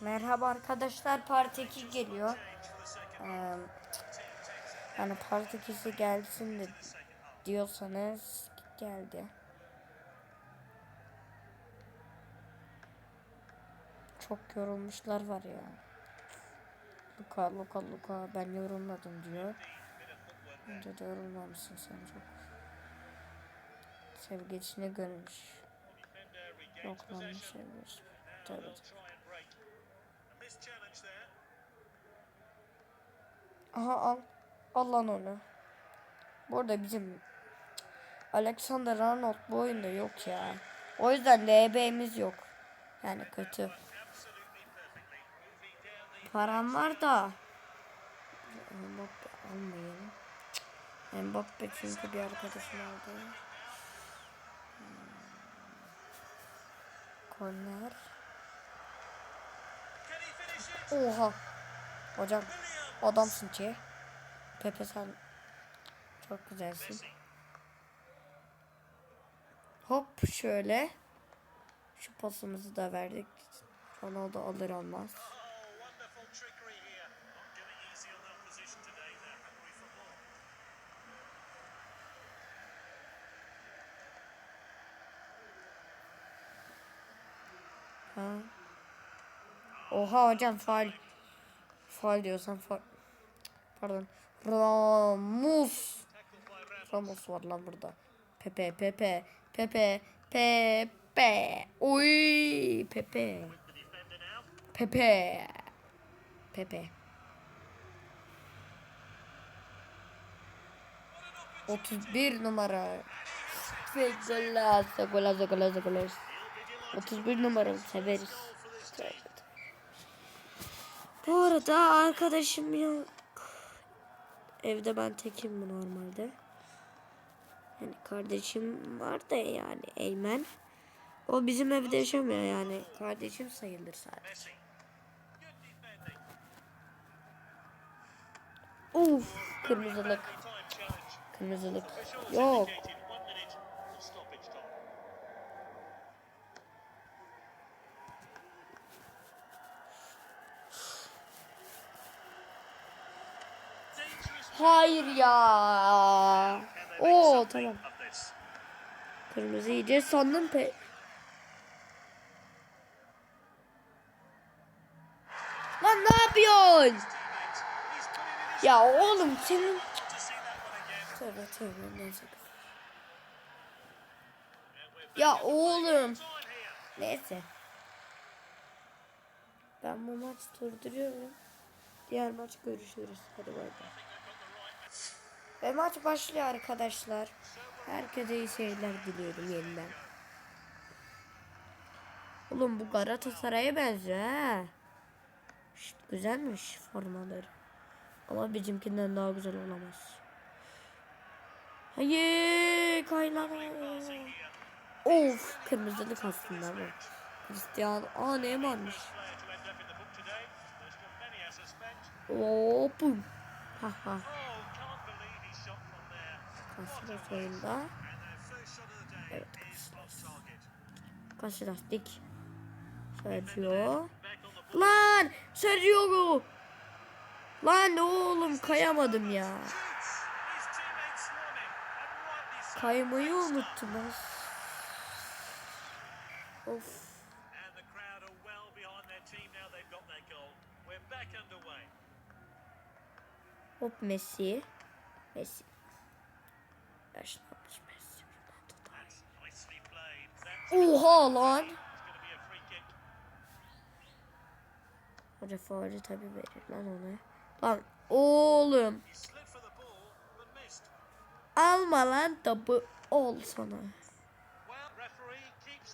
Merhaba arkadaşlar Part 2 geliyor. Ee, yani Part 2'si gelsin de diyorsanız geldi. Çok yorulmuşlar var ya. Luka Luka Luka ben yorulmadım diyor. Bence de yorulmamışsın sen çok. Sevgilisini görmüş. Yok lan sevgilisi. Tövbe Aha al. Al lan onu. Bu arada bizim Alexander Arnold bu oyunda yok ya. O yüzden LB'miz yok. Yani kötü. Param var da. Mbappe almayalım. Mbappe çünkü bir arkadaşım aldı. Hmm. Korner. Oha. Hocam adamsın ki. Pepe sen çok güzelsin. Hop şöyle. Şu pasımızı da verdik. Ronaldo alır almaz. Ha. Oha hocam faal. Faal diyorsan faal. Pardon. Ramos. Ramos var lan burada. Pepe Pepe Pepe Pepe. Oy Pepe. Pepe. Pepe. 31 numara. Ve golazo golazo golazo golazo. 31 numara severiz. Bu arada arkadaşım yok. Evde ben tekim normalde. Yani kardeşim var da yani Eymen. O bizim evde yaşamıyor yani. Kardeşim sayılır sadece. Uf, kırmızılık. Kırmızılık. Yok. Hayır ya. Oo tamam. Kırmızı yiyeceğiz sandım pe. Lan ne yapıyorsun? Ya oğlum senin... Tövbe tövbe neyse. Ya oğlum. Neyse. Ben bu maç durduruyorum. Diğer maç görüşürüz. Hadi bay bay. Ve maç başlıyor arkadaşlar. Herkese iyi seyirler diliyorum yeniden. Oğlum bu Galatasaray'a benziyor. Şşt, güzelmiş formaları. Ama bizimkinden daha güzel olamaz. Hayır kaylama. Of kırmızılık aslında bu. Cristiano. Aa Neymar'mış. Hopum. Ha ha. Casillas oyunda. Evet Casillas. Casillas dik. Sergio. Lan Sergio. Lan oğlum kayamadım ya. Kaymayı unuttum. ben. Of. Hop Messi. Messi. Oha lan. Hoca faulü tabi verir lan ona. Lan oğlum. Alma lan topu. Ol sana.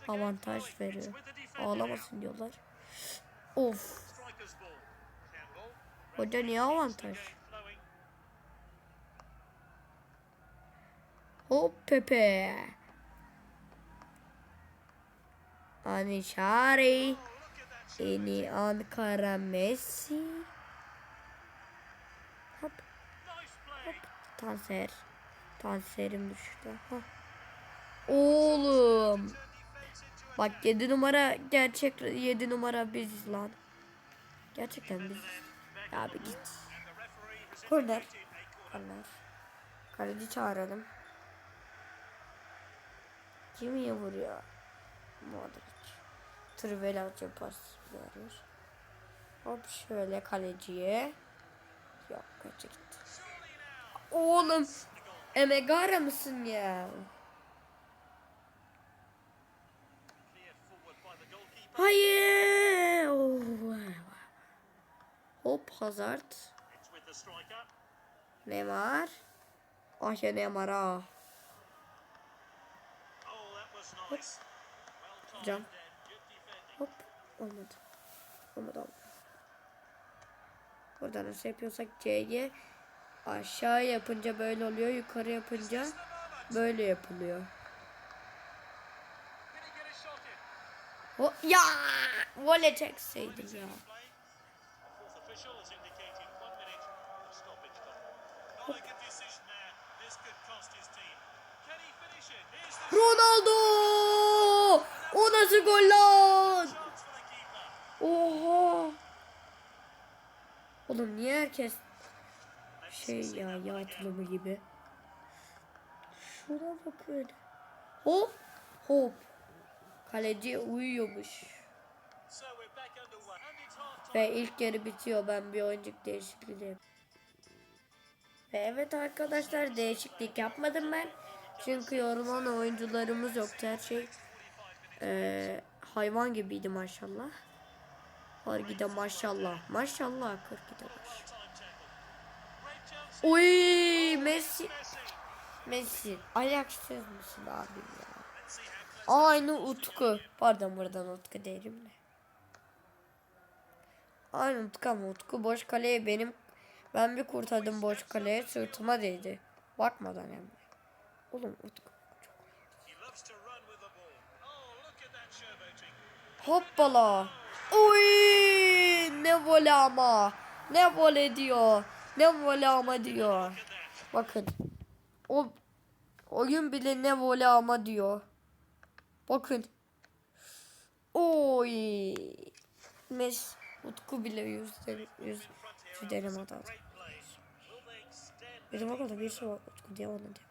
Avantaj veriyor. Ağlamasın diyorlar. Of. Hoca niye avantaj? Hop Pepe. Anişari. Oh, look at that. Eni Ankara Messi. Hop. Play. Tanser. Tanserim düştü. Ha. Oğlum. Bak 7 numara gerçek 7 numara biziz lan. Gerçekten biz ya bir git. Korner. Korner. Kaleci çağıralım. Kim iyi vuruyor? Modric. Trivelatça pas veriyor. Hop şöyle kaleciye. Yok kaça gitti. Oğlum. Emegara mısın ya? Hayır. Oh. Hop Hazard. Neymar. Ah ya Neymar ah. Timed Can. Hop. Olmadı. Olmadı olmadı. Buradan nasıl yapıyorsak C'ye aşağı yapınca böyle oluyor. Yukarı yapınca böyle yapılıyor. O ya vole çekseydim ya. Ronaldo! O nasıl gol lan? Oha! Oğlum niye herkes şey ya yağ tulumu gibi? Şuna bakın. Hop hop. Kaleci uyuyormuş. Ve ilk yarı bitiyor. Ben bir oyuncuk değişikliği. Ve evet arkadaşlar değişiklik yapmadım ben. Çünkü yorulan oyuncularımız yoktu. Her şey eee, hayvan gibiydi maşallah. Hargide maşallah. Maşallah 42 maş. Time tackle. Great chance. Oy Messi. Messi. Ayaksız mısın abim ya? Aynı Utku. Pardon buradan Utku derim de. Aynı Utku ama Utku boş kaleye benim ben bir kurtardım boş kaleye sırtıma değdi. Bakmadan hem. Oğlum Utku. Ball. Oh. Hoppala. Oy ne vole ama. Ne vole diyor. Ne vole ama diyor. Bakın. O oyun bile ne vole ama diyor. Bakın. Oy. Mes Utku bile yüzden yüz they extend? Bizim okulda bir şey var Utku diye ona diyor.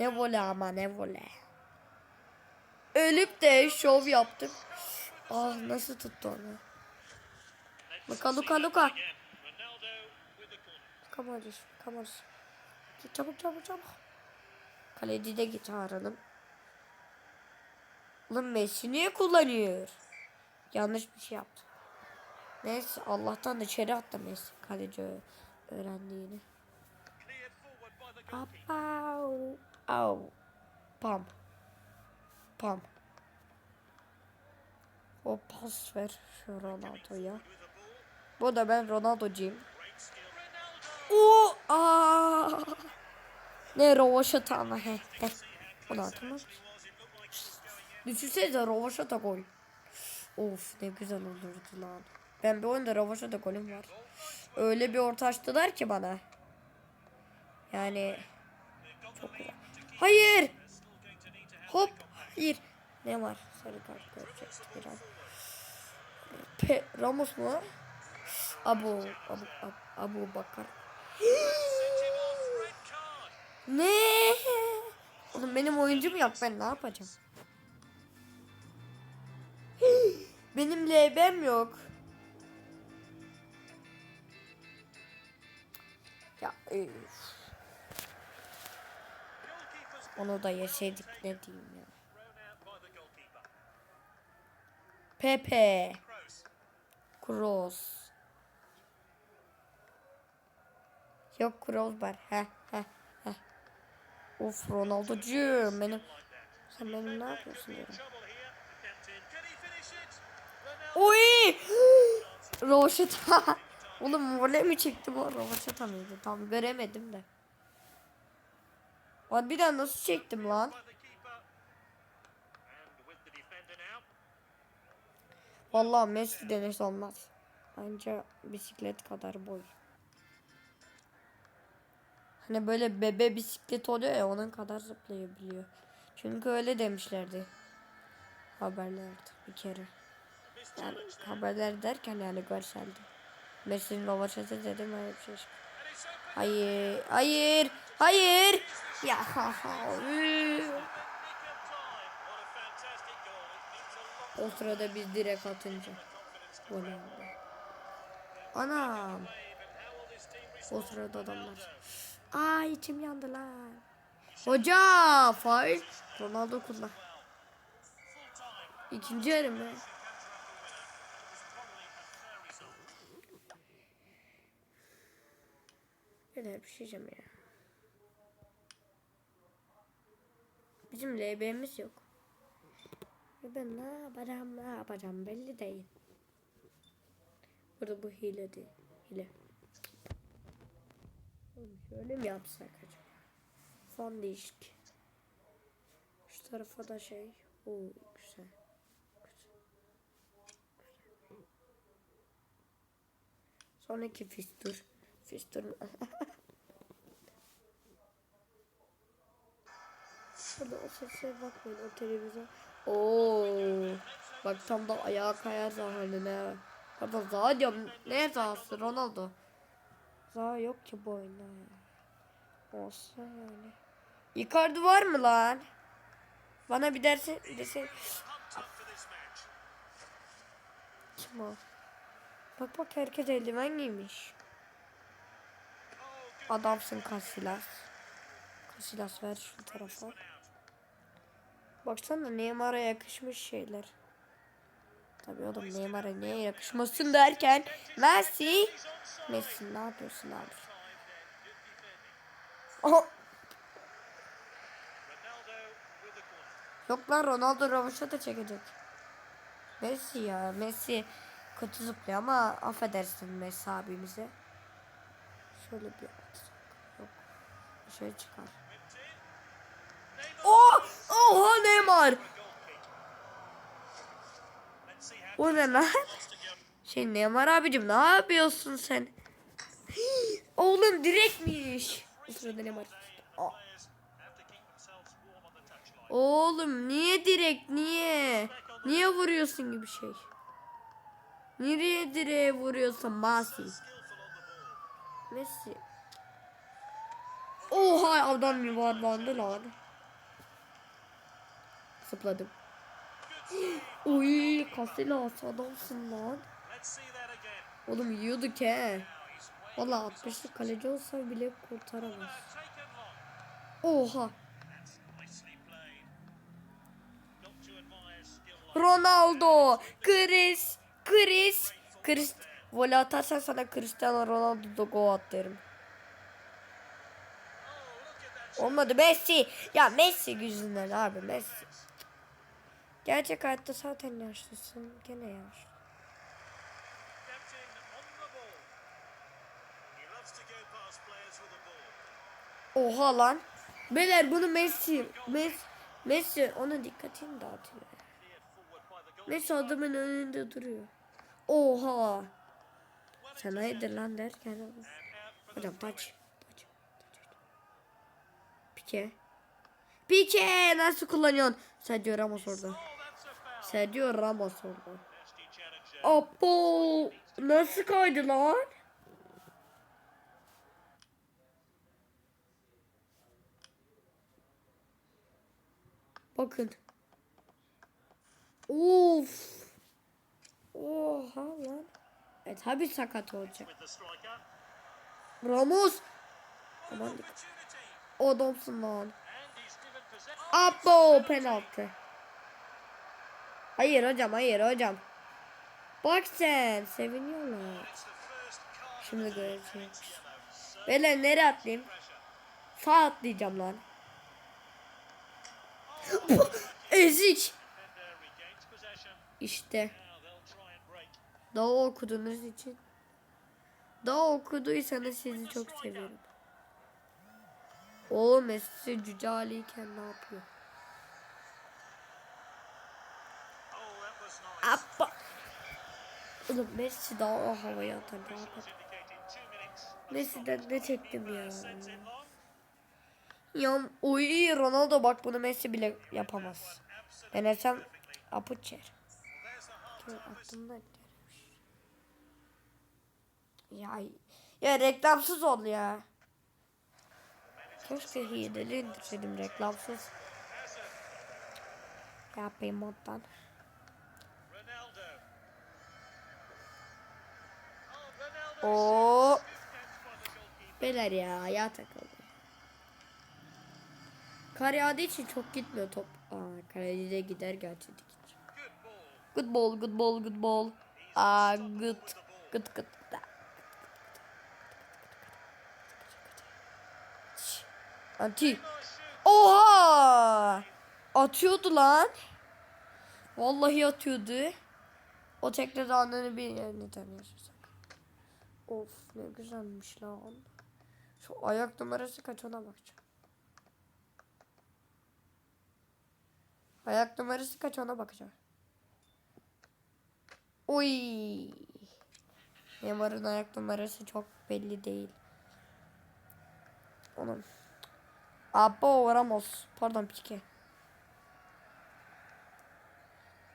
Ne vole ama ne vole. Ölüp de şov yaptım. Ah nasıl tuttu onu. Luka Luka Luka. Come on, come on. Git çabuk çabuk çabuk. Kaleci de git çağıralım. Ulan Messi niye kullanıyor? Yanlış bir şey yaptı. Neyse Allah'tan da içeri attı Messi. Kaleci öğrendiğini. Au. Pam. Pam. O pas ver şu Ronaldo'ya. Bu da ben Ronaldo'cuyum. Great skill. Ronaldo. O aa. Ne rovaşata ama he. he. Was going in. Düşünsenize rovaşata gol. Of ne güzel olurdu lan. Ben bir oyunda rovaşata golüm var. Öyle bir orta açtılar ki bana. Yani çok güzel. Hayır. Hop. Hayır. Ne var? Sarı kart görecekti biraz. Pe Ramos mu? Abu Abu Abu, Abu Bakar. Ne? Oğlum benim oyuncum yok ben ne yapacağım? benim LB'm yok. Ya üf. Onu da yeseydik ne diyeyim ya. Pepe. Kroos. Yok Kroos var. Heh heh heh. Of Ronaldo'cuğum benim. Sen benim ne yapıyorsun diyorum. Oy! Rovaşata. Oğlum voley mi çekti bu? Rovaşata mıydı? Tam göremedim de. Lan bir daha nasıl çektim lan? Vallahi Messi denesi olmaz. Anca bisiklet kadar boy. Hani böyle bebe bisiklet oluyor ya onun kadar zıplayabiliyor. Çünkü öyle demişlerdi. Haberlerde bir kere. Yani haberler derken yani görseldi. Messi'nin rovaşası dedim öyle bir şey. Hayır, hayır, hayır. Ya ha ha. O sırada biz direkt atınca. Gol. Anam. O sırada adamlar. Ay içim yandı lan. Hoca fail. Ronaldo kullan. İkinci yarı mı? Neler bir şey ya. Bizim LB'miz yok. Ben ne yapacağım ne yapacağım belli değil. Burada bu hile değil. Hile. Şöyle mi yapsak acaba? Fon değişik. Şu tarafa da şey. Oo. Güzel. Sonraki fistur. Fistur. Şurada o sese bakmayın o televizyon. Oo. Bak tam da ayağa kayar haline. Pardon Zaha diyorum. Ne Zaha'sı Ronaldo. Zaha yok ki bu oyunda. Olsa yani. Icardi var mı lan? Bana bir this match. kim o? Bak bak herkes eldiven giymiş. Adamsın Casillas. Casillas ver şu tarafa. Baksana Neymar'a yakışmış şeyler. Tabii oğlum Neymar'a niye yakışmasın derken Messi. Messi ne yapıyorsun abi? Corner. Yok lan Ronaldo Ravaş'a da çekecek. Messi ya Messi kötü zıplıyor ama affedersin Messi abimize. Şöyle bir atsak. Yok. Şey çıkar. O ne lan? Şey Neymar abicim ne yapıyorsun sen? Oğlum direktmiş. O sırada Neymar. Aa. Oğlum niye direkt niye? Niye vuruyorsun gibi şey? Nereye direğe vuruyorsun Masi? Messi. Oha adam yuvarlandı lan. Zıpladım. Uy Lan. Let's see that again. Oğlum yiyorduk he. Valla 60'lık kaleci olsa bile kurtaramaz. Oha. Ronaldo. Chris. Chris. Chris. Voley atarsan sana Cristiano Ronaldo gol at derim. Oh. Olmadı Messi. Ya Messi yüzünden abi Messi. Gerçek hayatta zaten yaşlısın. Gene yaşlı. Oha lan. Beyler bunu Messi. Messi. Messi onun dikkatini dağıtıyor. Messi adamın önünde duruyor. Oha. Sen hayırdır lan derken. Hocam taç. Taç. Pike. Pike nasıl kullanıyorsun? Sergio Ramos orada. Sergio Ramos orada. Apo nasıl kaydı lan? Bakın. Of. Oha lan. E tabi sakat olacak. Ramos. Aman dikkat. Adamsın lan. Apo penaltı. Hayır hocam hayır hocam. Bak sen seviniyorlar. Şimdi göreceğiz. Beyler nereye atlayayım? Sağ atlayacağım lan. Ezik. İşte daha okuduğunuz için. Daha okuduysanız sizi çok seviyorum. O Messi Cüce Ali'yken ne yapıyor? Appa. Oğlum Messi daha havaya atar. Two minutes. Messi'den ne çektim ya. Ya oy Ronaldo bak bunu Messi bile yapamaz. Denesem apuç yer. Aklımda. Ya, ya reklamsız ol ya. Keşke hileli indirseydim reklamsız. Yapayım moddan. Oh, goalkeeper. Beyler ya ayağa takıldı. Kar yağdığı için çok gitmiyor top. Aa kaleci gider gerçi dik. Good ball. Good ball, good ball. Aa good, good, good. Anti. Oha! Atıyordu lan. Vallahi atıyordu. O tekrar anını bir yerine tanıyorsak. Of ne güzelmiş lan. Şu ayak numarası kaç ona bakacağım. Ayak numarası kaç ona bakacağım. Oy. Neymar'ın ayak numarası çok belli değil. Onun. Abo Ramos. Pardon Pique.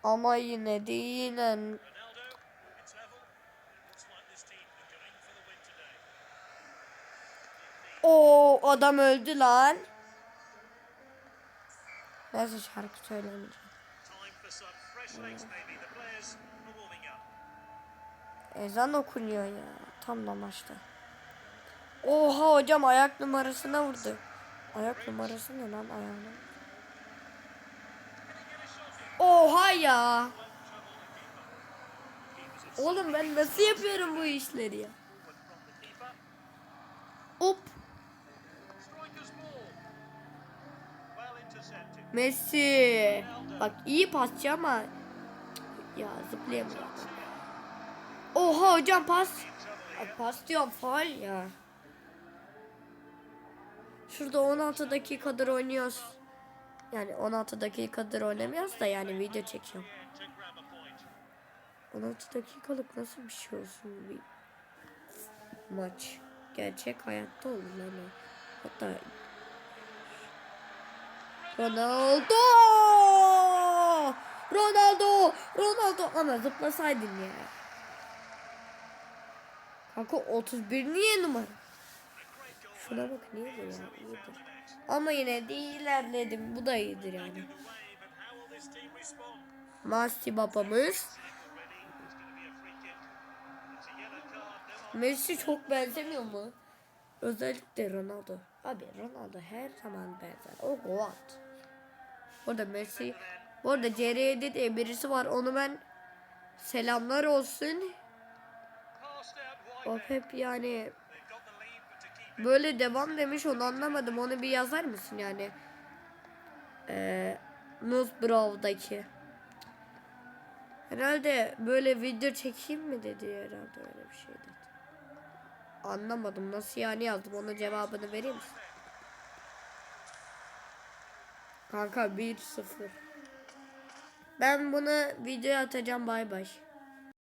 Ama yine değil. lan. O adam öldü lan. Neyse şarkı söylemeyeceğim. Ezan okunuyor ya. Tam da maçta. Oha hocam ayak numarasına vurdu. Ayak numarası ne lan ayağına? Oha ya. Oğlum ben nasıl yapıyorum bu işleri ya? Hop. Messi. Bak iyi pasçı ama ya zıplayamıyor. Oha hocam pas. Pas diyorum faal ya. Şurada 16 dakikadır oynuyoruz. Yani 16 dakikadır oynamıyoruz da yani video çekiyorum. Yeah, to grab a point. 16 dakikalık nasıl bir şey olsun bir maç. Gerçek hayatta olur o. Hatta Ronaldo! Ronaldo! Ronaldo! Ama zıplasaydın ya. Kanka 31 niye numara? Şuna bak niye bu ya? İyidir. Ama yine de ilerledim. Bu da iyidir yani. Masti babamız. Messi çok benzemiyor mu? Özellikle Ronaldo. Abi Ronaldo her zaman benzer. O God. Orada Messi. Bu arada CR7 diye birisi var. Onu ben selamlar olsun. O hep yani böyle devam demiş onu anlamadım. Onu bir yazar mısın yani? Ee, Newsbraw'daki. Herhalde böyle video çekeyim mi dedi herhalde öyle bir şey dedi. Anlamadım nasıl yani yazdım onun cevabını vereyim misin? Kanka 1-0. Ben bunu videoya atacağım bay bay.